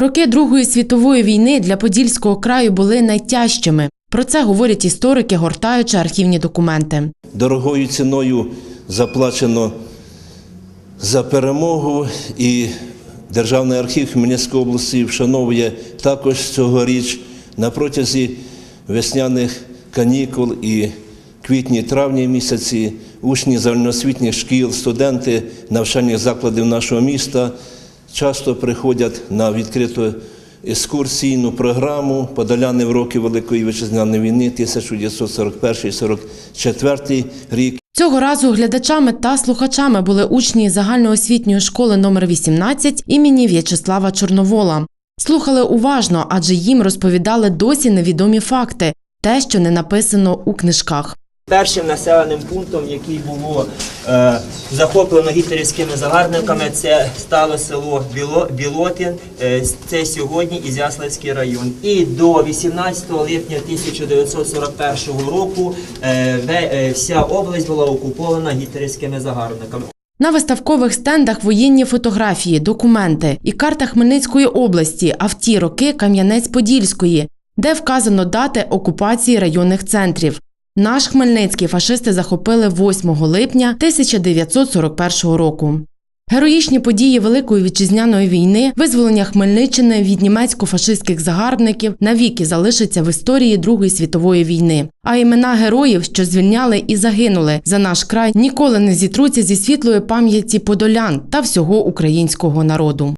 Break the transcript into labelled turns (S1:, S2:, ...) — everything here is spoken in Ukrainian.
S1: Роки Другої світової війни для Подільського краю були найтяжчими. Про це говорять історики, гортаючи архівні документи.
S2: Дорогою ціною заплачено за перемогу і Державний архів Хмельницької області вшановує також цьогоріч на протязі весняних канікул і квітні-травні місяці учні загальноосвітніх шкіл, студенти навчальних закладів нашого міста часто приходять на відкриту екскурсійну програму Подоляни в роки Великої Вітчизняної війни 1941-44 рік.
S1: Цього разу глядачами та слухачами були учні загальноосвітньої школи номер 18 імені В'ячеслава Чорновола. Слухали уважно, адже їм розповідали досі невідомі факти, те, що не написано у книжках.
S3: Першим населеним пунктом, який було е, захоплено гітлерівськими загарбниками, це стало село Біло, Білотин, е, це сьогодні Ізяславський район. І до 18 липня 1941 року е, е, вся область була окупована гітлерівськими загарбниками.
S1: На виставкових стендах воєнні фотографії, документи і карта Хмельницької області, а в ті роки Кам'янець-Подільської, де вказано дати окупації районних центрів. Наш Хмельницький фашисти захопили 8 липня 1941 року. Героїчні події Великої вітчизняної війни, визволення Хмельниччини від німецько-фашистських загарбників навіки залишаться в історії Другої світової війни. А імена героїв, що звільняли і загинули за наш край, ніколи не зітруться зі світлої пам'яті подолян та всього українського народу.